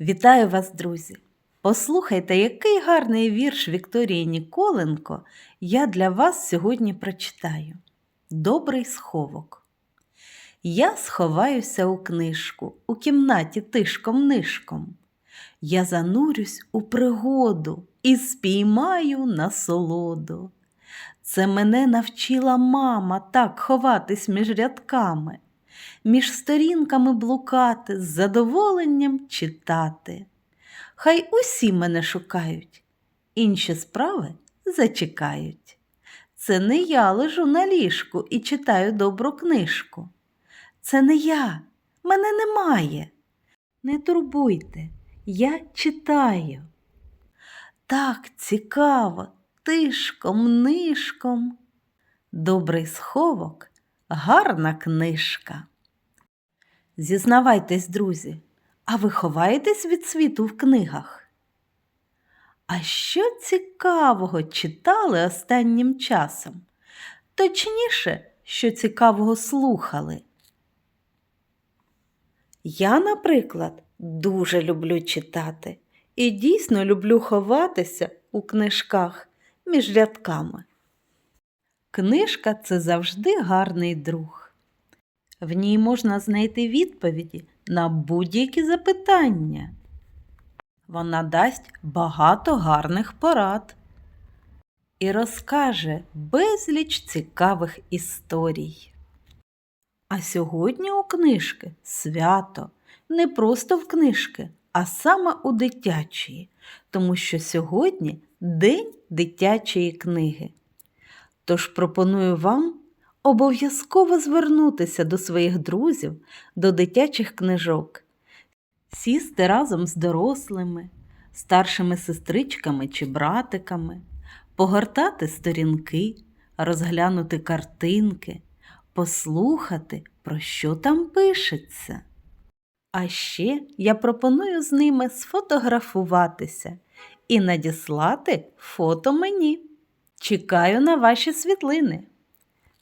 Вітаю вас, друзі! Послухайте, який гарний вірш Вікторії Ніколенко я для вас сьогодні прочитаю. Добрий сховок. Я сховаюся у книжку, у кімнаті тишком-нишком. Я занурюсь у пригоду і спіймаю насолоду. Це мене навчила мама так ховатись між рядками, між сторінками блукати, з задоволенням читати. Хай усі мене шукають, інші справи зачекають. Це не я лежу на ліжку і читаю добру книжку. Це не я, мене немає. Не турбуйте, я читаю. Так цікаво, тишком, нишком. Добрий сховок, гарна книжка. Зізнавайтесь, друзі, а ви ховаєтесь від світу в книгах? А що цікавого читали останнім часом? Точніше, що цікавого слухали? Я, наприклад, дуже люблю читати і дійсно люблю ховатися у книжках між рядками. Книжка це завжди гарний друг. В ній можна знайти відповіді на будь-які запитання. Вона дасть багато гарних порад і розкаже безліч цікавих історій. А сьогодні у книжки свято не просто в книжки, а саме у дитячої, тому що сьогодні День дитячої книги. Тож пропоную вам обов'язково звернутися до своїх друзів, до дитячих книжок, сісти разом з дорослими, старшими сестричками чи братиками, погортати сторінки, розглянути картинки, послухати, про що там пишеться. А ще я пропоную з ними сфотографуватися і надіслати фото мені. Чекаю на ваші світлини.